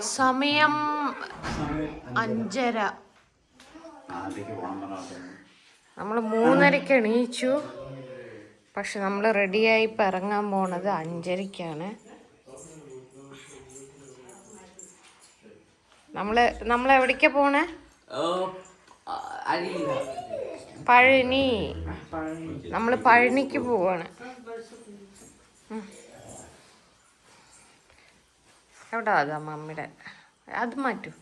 സമയം അഞ്ചര. നമ്മൾ മൂന്നരക്ക് എണീച്ചു. പക്ഷെ നമ്മൾ റെഡിയായി ഇപ്പം ഇറങ്ങാൻ പോണത് അഞ്ചരക്കാണ്. നമ്മൾ നമ്മൾ എവിടേക്കാ പോണേ? പഴനി. നമ്മൾ പഴനിക്ക് പോവാണ്. എവിടാ അതാ മമ്മിയുടെ അത് മാറ്റൂ.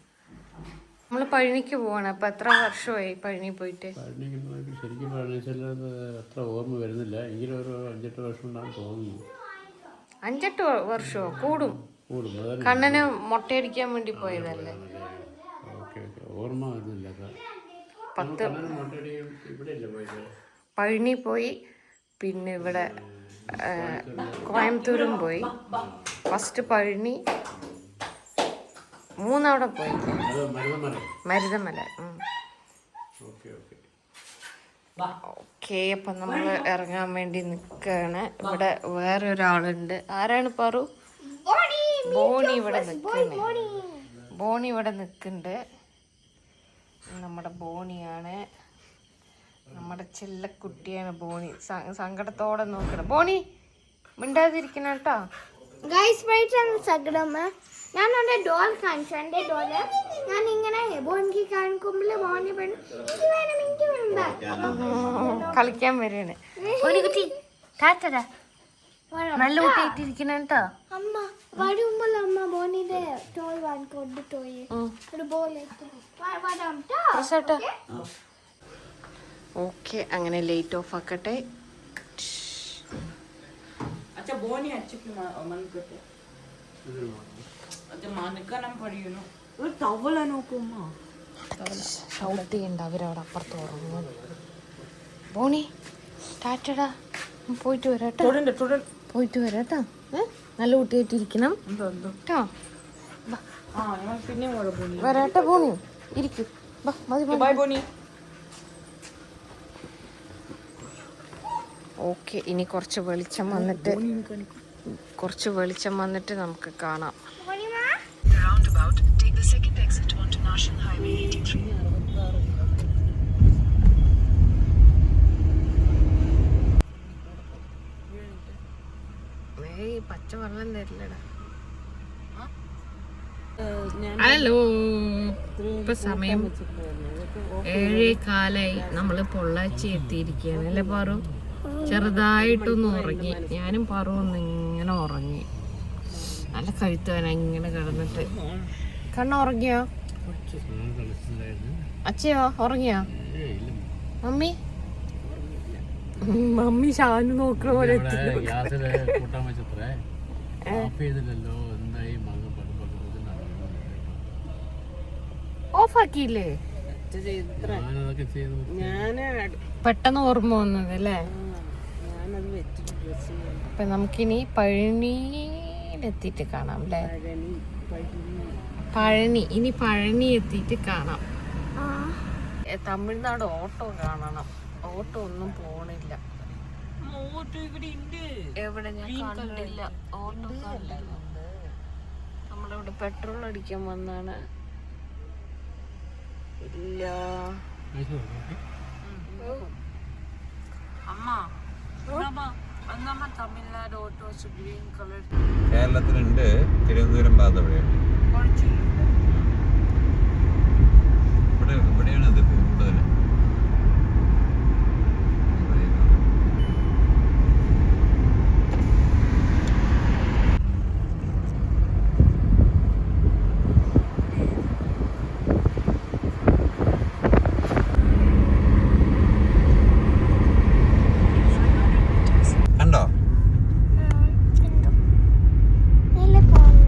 നമ്മൾ പഴനിക്ക് പോവാണ്. അപ്പൊ എത്ര വർഷമായി പഴനി പോയിട്ട്? പഴനിക്ക് ശരിക്കും പഴനിച്ചാൽ അത്ര ഓർമ്മ വരുന്നില്ല. എങ്കിലും ഒരു അഞ്ചെട്ട് വർഷം ഉണ്ടാകും തോന്നുന്നു. അഞ്ചെട്ട് വർഷമോ കൂടും. കൂടും. കണ്ണന് മുട്ടയടിക്കാൻ വേണ്ടി പോയതല്ലേ? Okay okay. ഓർമ്മ വരുന്നില്ല പത്ത് പഴനി പോയി. പിന്നെ ഇവിടെ കോയമ്പത്തൂരും പോയി. ഫസ്റ്റ് പഴനി മൂന്നവിടെ പോയി. Maruthamalai. Okay okay. Okay okay അപ്പം നമ്മൾ ഇറങ്ങാൻ വേണ്ടി നിൽക്കുകയാണ് ഇവിടെ വേറെ ഒരാളുണ്ട് ആരാണ് പറു? ബോണി ഇവിടെ നിൽക്കുന്നു ബോണി. ഇവിടെ നിൽക്കുന്നുണ്ട് നമ്മുടെ ബോണിയാണ്. നമ്മുടെ ചെല്ലക്കുട്ടിയാണ് ബോണി. സങ്കടത്തോടെ നോക്കണം. ബോണി മിണ്ടാതിരിക്കണം കേട്ടോ. സകടമ്മ ഞാൻ എൻ്റെ ഡോൾ കാണിച്ചു എൻ്റെ ഡോള് ഞാൻ ഇങ്ങനെ ബോണിക്ക് കാണിക്കുമ്പോൾ ബോണി പറഞ്ഞു എനിക്ക് വേണം എനിക്ക് വേണ്ട കളിക്കാൻ വരികയാണ് ബോണി കുട്ടി ടാറ്റടാ നല്ല കുട്ടിയായിട്ടിരിക്കണം കേട്ടോ അമ്മ വരുമ്പോൾ അമ്മ ബോണിയുടെ ടോൾ വാങ്ങിക്കൊണ്ട് പോയി ഒരു ബോൾ വരാം ട്ടോ. പ്രസാട്ടാ ഓക്കെ അങ്ങനെ ലൈറ്റ് ഓഫ് ആക്കട്ടെ अच्छा बोनी अच्छी मन करते അവരവിടെ അപ്പുറത്ത് ബോണി പോയിട്ട് വരാട്ടോ പോയിട്ട് വരാട്ടോ നല്ല കുട്ടിയായിട്ടിരിക്കണം കേട്ടോ? വരാട്ടെ ബോണി. ഇരിക്കും. ബോണി. ഓക്കെ ഇനി കുറച്ച് വെളിച്ചം വന്നിട്ട് കുറച്ച് വെളിച്ചം വന്നിട്ട് നമുക്ക് കാണാം. Roundabout, take the second exit onto National Highway 83. ഏയ് പച്ച വെള്ളം തരില്ലടാ. ഹലോ. ഇപ്പൊ സമയം ഏഴേ കാലായി നമ്മൾ പൊള്ളാച്ചി എത്തിയിരിക്കുകയാണ്. അല്ലേ പാറു? ചെറുതായിട്ടൊന്ന് ഉറങ്ങി. ഞാനും പാറു ഒന്ന് ഇങ്ങനെ ഉറങ്ങി. നല്ല കഴുത്തുവാന ഇങ്ങനെ കിടന്നിട്ട്. കണ്ണ ഉറങ്ങിയോ? അച്ഛയോ ഉറങ്ങിയോ? മമ്മി? മമ്മി ഷാനു നോക്കണ പോലെ ഓഫാക്കിയില്ലേ പെട്ടെന്ന് ഓർമ്മ വന്നത് അല്ലേ? അപ്പൊ നമുക്കിനി പഴനിയിലെത്തിയിട്ട് കാണാം അല്ലേ? പഴനി ഇനി പഴനി എത്തിയിട്ട് കാണാം. തമിഴ്നാട് ഓട്ടോ കാണണം. ഓട്ടോ ഒന്നും പോണില്ല. ഇവിടെ എവിടെ ഞാൻ കണ്ടില്ല. ഓട്ടോ കണ്ടില്ല നമ്മളിവിടെ പെട്രോൾ അടിക്കാൻ വന്നാണ്. ഇല്ല. അമ്മ. കേരളത്തിലുണ്ട് തിരുവനന്തപുരം ഭാഗത്ത് എവിടെയാണ് ഇവിടെ ഇവിടെയാണ് ഇത് കൂടുതൽ കണ്ടോ നല്ല പോകുന്നു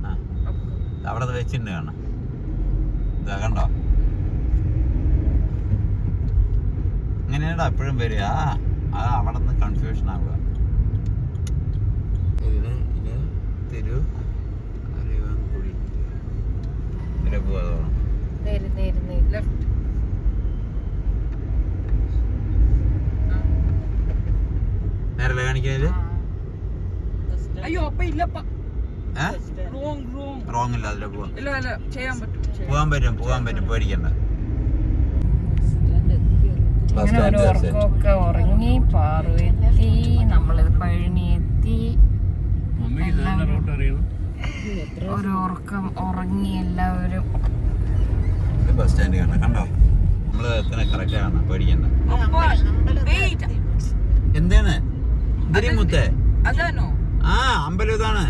ആ അവിടെ അത് വെച്ചിട്ടുണ്ട് കാണാം ഇതാ കണ്ടോ ഇങ്ങനെയാടാ എപ്പോഴും വരിക. അത് അവിടെ നിന്ന് കൺഫ്യൂഷൻ ആവുക. ഇത് ഇത് തിരു. അറിവ് പോവാ നേര് നേര് നേര്. ലെഫ്റ്റ് നേരല്ലേ കാണിക്കുന്നത് അയ്യോ അപ്പൊ ഇല്ലപ്പ. ഏഹ് റോങ് റോങ് റോങ് ഇല്ല അതിലെ പോവാം. ഇല്ല ഇല്ല ചെയ്യാൻ പറ്റും പോവാൻ പറ്റും പോവാൻ പറ്റും പേടിക്കണ്ട. ഇങ്ങനെ ഒരു ഉറക്കമൊക്കെ ഉറങ്ങി പാറു നമ്മളിത് പഴനിയെത്തി ഒരു ഉറക്കം ഉറങ്ങി എല്ലാവരും. ബസ് സ്റ്റാൻഡ് കണ്ട കണ്ടോ? നമ്മൾ എത്ര കറക്റ്റ് കാണാം പേടിക്കണ്ട. എന്താണ്? മുത്തേ? അതാണോ? ആ അമ്പലം ഇതാണ്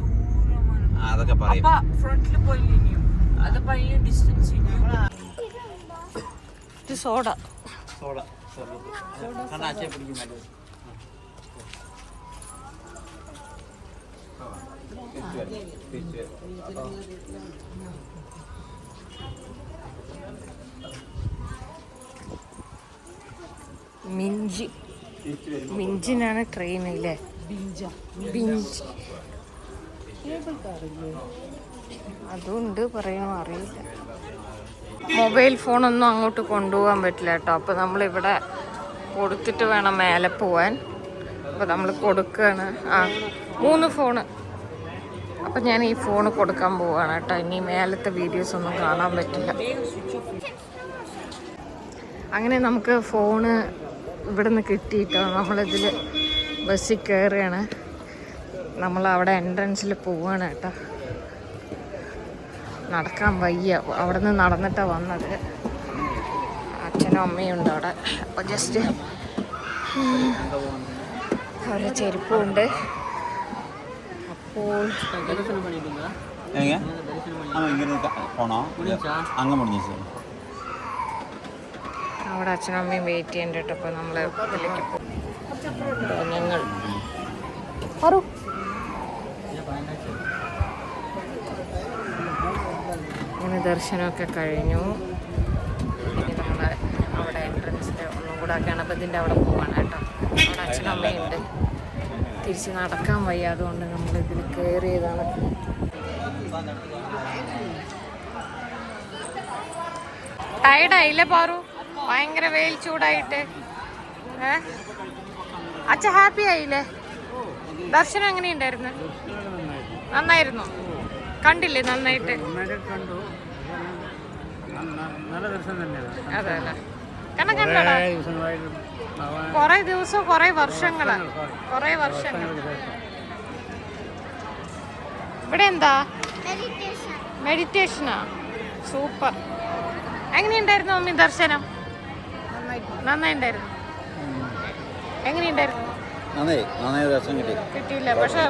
ദൂരമാണ്. അതൊക്കെ പറയും. അപ്പൊ ഫ്രണ്ടിൽ ഇനിയും? അത് പഴയ ഡിസ്റ്റൻസ് ഇത് സോഡ. മിഞ്ചി. മിഞ്ചിനാണ് ട്രെയിൻ അല്ലേ ബിഞ്ച്. അതുണ്ട് പറയണോ അറിയില്ല. മൊബൈൽ ഫോണൊന്നും അങ്ങോട്ട് കൊണ്ടുപോകാൻ പറ്റില്ല കേട്ടോ. അപ്പോൾ നമ്മളിവിടെ കൊടുത്തിട്ട് വേണം മേലെ പോവാൻ. അപ്പോൾ നമ്മൾ കൊടുക്കുകയാണ് ആ മൂന്ന് ഫോണ്. അപ്പം ഞാൻ ഈ ഫോൺ കൊടുക്കാൻ പോവുകയാണ് കേട്ടോ. ഇനി മേലത്തെ വീഡിയോസ് ഒന്നും കാണാൻ പറ്റില്ല. അങ്ങനെ നമുക്ക് ഫോണ് ഇവിടെ നിന്ന് കിട്ടിയിട്ടോ. നമ്മളിതിൽ ബസ്സിൽ കയറുകയാണ് നമ്മൾ അവിടെ എൻട്രൻസിൽ പോവുകയാണ് കേട്ടോ. നടക്കാൻ വയ്യ. അവിടെ നിന്ന് നടന്നിട്ടാണ് വന്നത്. അച്ഛനും അമ്മയും ഉണ്ട് അവിടെ. അപ്പോൾ ജസ്റ്റ് അവരുടെ ചെരുപ്പുണ്ട്. അപ്പോൾ അവിടെ അച്ഛനും അമ്മയും വെയിറ്റ് ചെയ്യേണ്ടിട്ടപ്പോ നമ്മൾ അപ്പോൾ നമ്മൾ ഇതിലേക്ക് ഞങ്ങൾ പറു അങ്ങനെ ദർശനമൊക്കെ കഴിഞ്ഞു. ഇനി നമ്മൾ അവിടെ എൻട്രൻസിൽ ഒന്നും കൂടെ ഗണപതിന്റെ അവിടെ പോവാണ് കേട്ടോ. അവിടെ അച്ഛനും അമ്മയുണ്ട് തിരിച്ച് നടക്കാൻ വയ്യ അതുകൊണ്ട് നമ്മൾ ഇതിൽ കയറിയതാണ് ടയർഡായില്ലേ പാറു? ഭയങ്കര വെയിൽ ചൂടായിട്ട്. ഏ? അച്ഛ ഹാപ്പി ആയില്ലേ? ദർശനം എങ്ങനെയുണ്ടായിരുന്നു? നന്നായിരുന്നു? കണ്ടില്ലേ നന്നായിട്ട്? കണ്ടു നല്ല ദർശനം തന്നെയാണ്. അതെ അല്ലേ കാരണം കണ്ടോടാ കൊറേ ദിവസം കൊറേ വർഷങ്ങളാ. കൊറേ വർഷങ്ങൾ. ഇവിടെ എന്താ? മെഡിറ്റേഷൻ മെഡിറ്റേഷനാ സൂപ്പർ. എങ്ങനെയുണ്ടായിരുന്നു മമ്മി ദർശനം? നന്നായിണ്ടായിരുന്നു. എങ്ങനെയുണ്ടായിരുന്നു? നന്നായി. നന്നായി ദർശനം കിട്ടി. കിട്ടിയില്ല. പക്ഷെ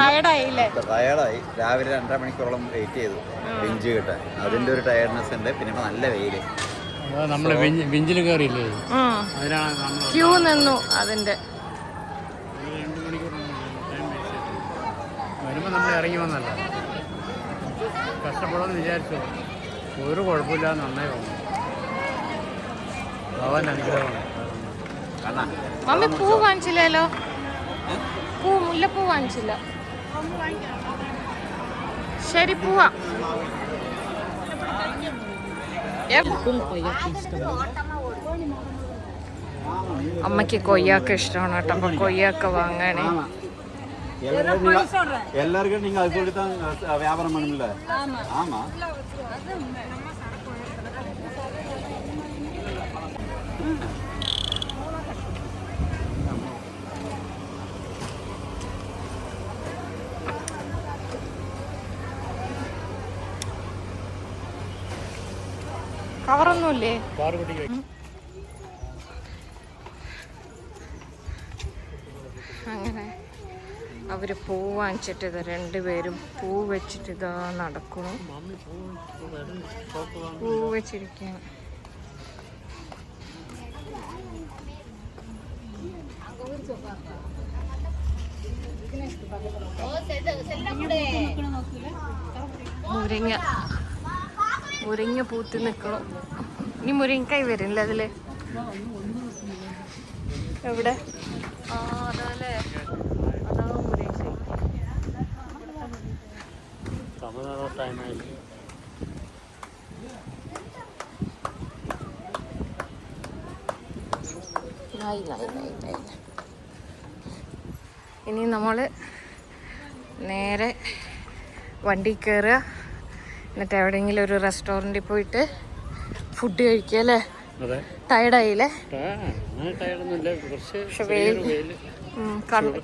ടയർഡായില്ലേ ടയർഡായി രാവിലെ രണ്ടര മണിക്കൂറോളം വെയിറ്റ് ചെയ്തു. വിഞ്ച് കിട്ടാൻ. അതിന്റെ ഒരു ടയർഡ്നെസ് ഉണ്ട്. പിന്നെ നല്ല വെയിൽ. നമ്മൾ ബെഞ്ചിൽ കയറിയില്ലേ ക്യൂ നിന്നു അതിന്റെ. വരുമ്പോ നമ്മൾ ഇറങ്ങി വന്നല്ല. കഷ്ടപ്പെടുമെന്ന് വിചാരിച്ചു. ഒരു കുഴപ്പമില്ല നന്നായി വന്നു. ഭഗവാന്റെ അനുഗ്രഹമാണ്. മമ്മി പൂ വാങ്ങിച്ചില്ലല്ലോ പൂ മുല്ലപ്പൂ വാങ്ങിച്ചില്ല. ശരി പോവാം. അമ്മയ്ക്ക് കൊയ്യാക്ക ഇഷ്ടമാണ് കേട്ടോ. അപ്പൊ കൊയ്യാക്ക വാങ്ങണേ. എല്ലാവർക്കും നിങ്ങൾ അതുകൊണ്ട് വ്യാപാരം പണില്ല ആമാ. Mm-hmm. കവറൊന്നുമില്ലേ? അങ്ങനെ അവർ പൂ വാങ്ങിച്ചിട്ട് ഇത് രണ്ടുപേരും പൂ വെച്ചിട്ട് ഇതാ നടക്കുന്നു. പൂ വെച്ചിരിക്കുകയാണ്. മുരിങ്ങ. മുരിങ്ങ പൂത്തി നിൽക്കണം ഇനി മുരിങ്ങക്കായി വരില്ല അതിൽ? എവിടെ? ആ അതല്ലേ. അതാ ഇനി നമ്മൾ നേരെ വണ്ടി കയറുക എന്നിട്ട് എവിടെയെങ്കിലും ഒരു റെസ്റ്റോറന്റിൽ പോയിട്ട് ഫുഡ് കഴിക്കുക അല്ലേ? ടയർഡായില്ലേ പക്ഷെ വെയിൽ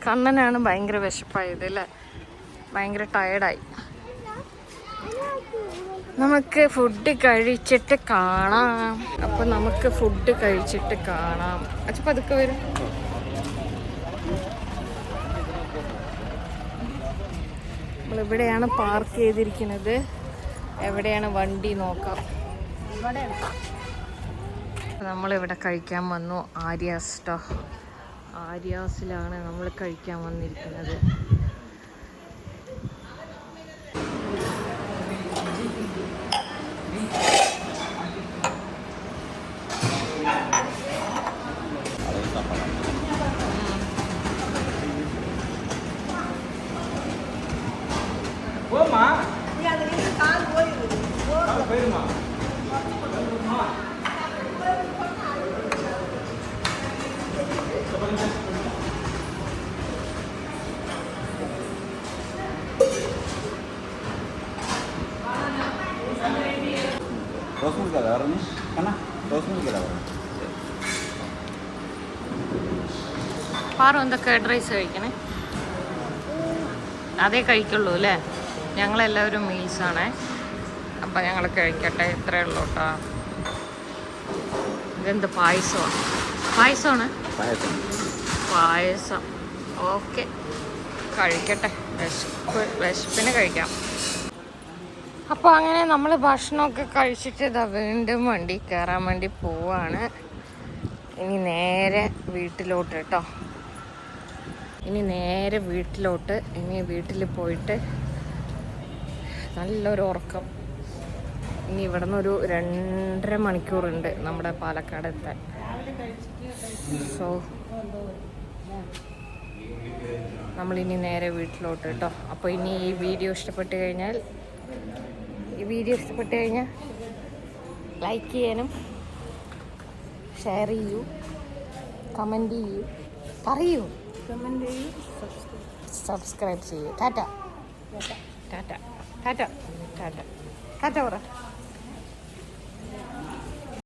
കണ്ണനാണ് ഭയങ്കര വിശപ്പായത് അല്ലേ? ഭയങ്കര ടയർഡായി നമുക്ക് ഫുഡ് കഴിച്ചിട്ട് കാണാം. അപ്പൊ നമുക്ക് ഫുഡ് കഴിച്ചിട്ട് കാണാം. അച്ഛൻ പതുക്കെ വരും. നമ്മളിവിടെയാണ് പാർക്ക് ചെയ്തിരിക്കുന്നത്. എവിടെയാണ് വണ്ടി നോക്കാം. നമ്മളിവിടെ കഴിക്കാൻ വന്നു ആര്യാസ് ട്ടോ. ആര്യാസിലാണ് നമ്മൾ കഴിക്കാൻ വന്നിരിക്കുന്നത്. റോസ് മിൽക്ക് അല്ല പറഞ്ഞു കണ്ണ റോസ് മിൽക്ക് അല്ല പറഞ്ഞു പാറു എന്താ കേഡ് റൈസ് കഴിക്കണേ അതേ കഴിക്കുള്ളൂ അല്ലേ? ഞങ്ങളെല്ലാവരും മീൽസാണേ അപ്പം ഞങ്ങൾ കഴിക്കട്ടെ ഇത്രയേ ഉള്ളൂ കേട്ടോ. ഇതെന്ത് പായസമാണ് പായസമാണ്? പായസം. പായസം. ഓക്കെ. കഴിക്കട്ടെ. വിശപ്പ് വിശപ്പിന് കഴിക്കാം. അപ്പോൾ അങ്ങനെ നമ്മൾ ഭക്ഷണമൊക്കെ കഴിച്ചിട്ട് ഇതാ വീണ്ടും വണ്ടി കയറാൻ വേണ്ടി പോവാണ്. ഇനി നേരെ വീട്ടിലോട്ട് കേട്ടോ. ഇനി നേരെ വീട്ടിലോട്ട് ഇനി വീട്ടിൽ പോയിട്ട് നല്ലൊരു ഉറക്കം. ഇനി ഇവിടെ നിന്ന് ഒരു രണ്ടര മണിക്കൂറുണ്ട് നമ്മുടെ പാലക്കാട് എത്താൻ. സോ നമ്മളിനി നേരെ വീട്ടിലോട്ട് കേട്ടോ. അപ്പോൾ ഇനി ഈ വീഡിയോ ഇഷ്ടപ്പെട്ട് കഴിഞ്ഞാൽ ഈ വീഡിയോ ഇഷ്ടപ്പെട്ട് കഴിഞ്ഞാൽ ലൈക്ക് ചെയ്യാനും ഷെയർ ചെയ്യൂ കമന്റ് ചെയ്യൂ പറയൂ. സബ്സ്ക്രൈബ് ചെയ്യൂ ടാറ്റ. ടാറ്റ. ടാറ്റ. ടാറ്റ. ടാറ്റ പറ.